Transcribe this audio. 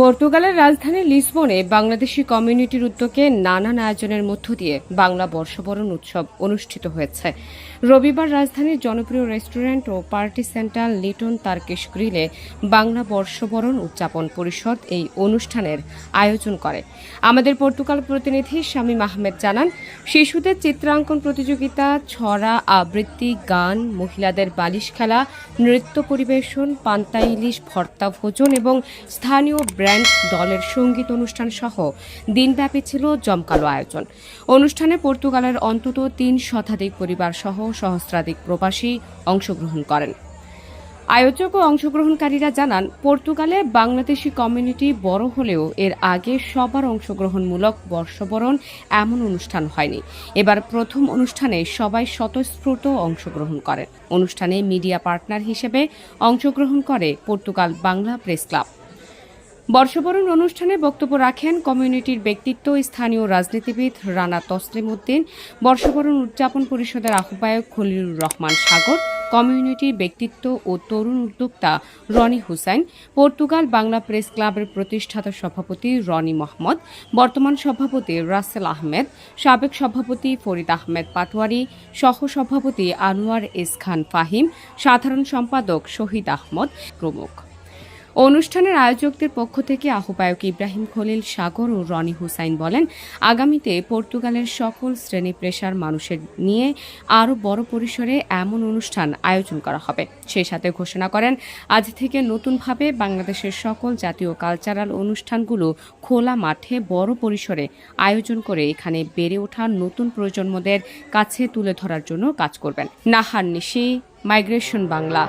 পর্তুগালের রাজধানী লিসবনে বাংলাদেশি কমিউনিটির উদ্যোগে নানান আয়োজনের মধ্য দিয়ে বাংলা বর্ষবরণ উৎসব অনুষ্ঠিত হয়েছে। রবিবার রাজধানীর জনপ্রিয় রেস্টুরেন্ট ও পার্টি সেন্টার লিটন তার্কিশ গ্রিলে বাংলা বর্ষবরণ উদযাপন পরিষদ এই অনুষ্ঠানের আয়োজন করে। আমাদের পর্তুগাল প্রতিনিধি শামীম আহমেদ জানান, শিশুদের চিত্রাঙ্কন প্রতিযোগিতা, ছড়া, আবৃত্তি, গান, মহিলাদের বালিশ খেলা, নৃত্য পরিবেশন, পান্তা ইলিশ, ভর্তা ভোজন এবং স্থানীয় ব্র্যান্ড দলের সংগীত অনুষ্ঠান সহ দিনব্যাপী ছিল জমকালো আয়োজন। অনুষ্ঠানে পর্তুগালের অন্তত তিন শতাধিক পরিবার সহ সহস্রাধিক প্রবাসী অংশগ্রহণ করেন। আয়োজক ও অংশগ্রহণকারীরা জানান, পর্তুগালে বাংলাদেশি কমিউনিটি বড় হলেও এর আগে সবার অংশগ্রহণমূলক বর্ষবরণ এমন অনুষ্ঠান হয়নি। এবার প্রথম অনুষ্ঠানে সবাই স্বতঃস্ফূর্ত অংশগ্রহণ করেন। অনুষ্ঠানে মিডিয়া পার্টনার হিসেবে অংশগ্রহণ করে পর্তুগাল বাংলা প্রেস ক্লাব। বর্ষবরণ অনুষ্ঠানে বক্তব্য রাখেন কমিউনিটির ব্যক্তিত্ব স্থানীয় রাজনীতিবিদ রানা তসলিম উদ্দিন, বর্ষবরণ উদযাপন পরিষদের আহ্বায়ক খলিলুর রহমান সাগর, কমিউনিটির ব্যক্তিত্ব ও তরুণ উদ্যোক্তা রনি হুসাইন, পর্তুগাল বাংলা প্রেস ক্লাবের প্রতিষ্ঠাতা সভাপতি রনি মোহাম্মদ, বর্তমান সভাপতি রাসেল আহমেদ, সাবেক সভাপতি ফরিদ আহমেদ পাটোয়ারি সহ সভাপতি আনোয়ার এস খান ফাহিম, সাধারণ সম্পাদক শহীদ আহমদ প্রমুখ। অনুষ্ঠানের আয়োজকদের পক্ষ থেকে আহ্বায়ক ইব্রাহিম খলিল সাগর ও রনি হুসাইন বলেন, আগামীতে পর্তুগালের সকল শ্রেণি পেশার মানুষের নিয়ে আরও বড় পরিসরে এমন অনুষ্ঠান আয়োজন করা হবে। সেই সাথে ঘোষণা করেন, আজ থেকে নতুনভাবে বাংলাদেশের সকল জাতীয় কালচারাল অনুষ্ঠানগুলো খোলা মাঠে বড় পরিসরে আয়োজন করে এখানে বেড়ে ওঠা নতুন প্রজন্মদের কাছে তুলে ধরার জন্য কাজ করবেন। নাহার নিশি, মাইগ্রেশন বাংলা।